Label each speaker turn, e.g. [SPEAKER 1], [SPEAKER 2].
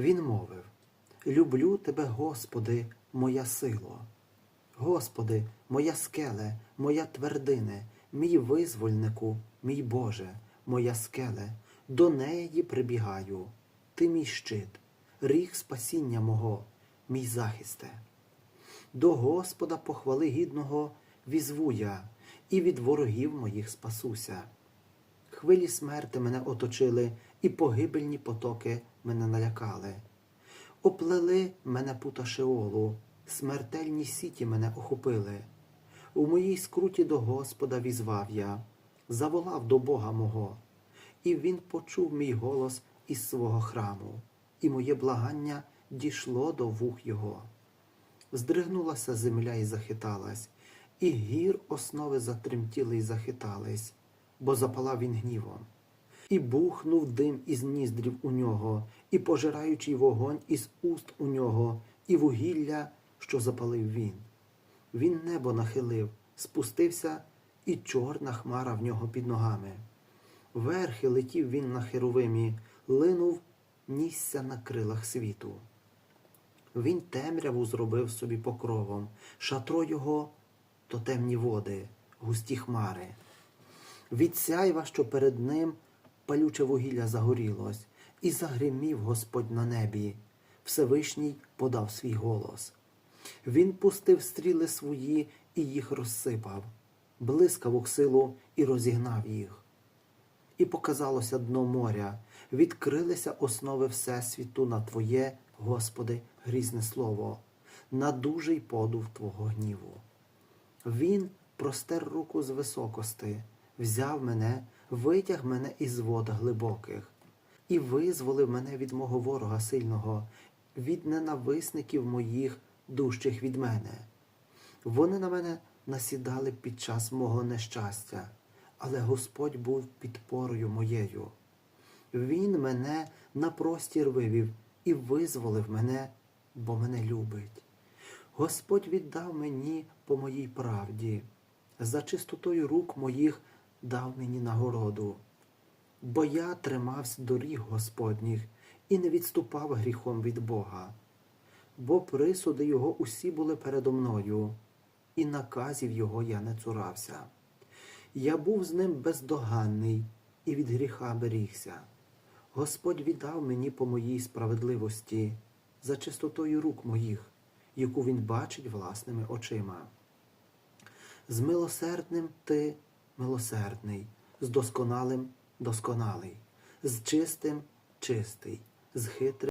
[SPEAKER 1] Він мовив: Люблю тебе, Господи, моя сило. Господи, моя скеле, моя твердине, мій визвольнику, мій Боже, моя скеле, до неї прибігаю, ти мій щит, ріг спасіння мого, мій захисте. До Господа похвали гідного візву я, і від ворогів моїх спасуся. Хвилі смерти мене оточили, і погибельні потоки мене налякали. Оплели мене пута Шеолу, смертельні сіті мене охопили. У моїй скруті до Господа візвав я, заволав до Бога мого, і він почув мій голос із свого храму, і моє благання дійшло до вух його. Здригнулася земля і захиталась, і гір основи затремтіли й захитались, бо запалав він гнівом. І бухнув дим із ніздрів у нього, і пожираючий вогонь із уст у нього, і вугілля, що запалив він. Він небо нахилив, спустився, і чорна хмара в нього під ногами. Верхи летів він на херовимі, линув, нісся на крилах світу. Він темряву зробив собі покровом, шатро його то темні води, густі хмари. Від сяйва, що перед ним палюче вугілля загорілось, і загримів Господь на небі. Всевишній подав свій голос. Він пустив стріли свої і їх розсипав, блискавок силу і розігнав їх. І показалося дно моря, відкрилися основи Всесвіту на Твоє, Господи, грізне слово, на дужий подув Твого гніву. Він простер руку з високости, взяв мене, витяг мене із вод глибоких, і визволив мене від мого ворога сильного, від ненависників моїх, дужчих від мене. Вони на мене насідали під час мого нещастя, але Господь був підпорою моєю. Він мене на простір вивів і визволив мене, бо мене любить. Господь віддав мені по моїй правді, за чистотою рук моїх дав мені нагороду. Бо я тримався доріг Господніх і не відступав гріхом від Бога. Бо присуди його усі були передо мною, і наказів його я не цурався. Я був з ним бездоганний і від гріха берігся. Господь віддав мені по моїй справедливості за чистотою рук моїх, яку він бачить власними очима. З милосердним ти милосердний, з досконалим досконалий, з чистим чистий, з хитрим.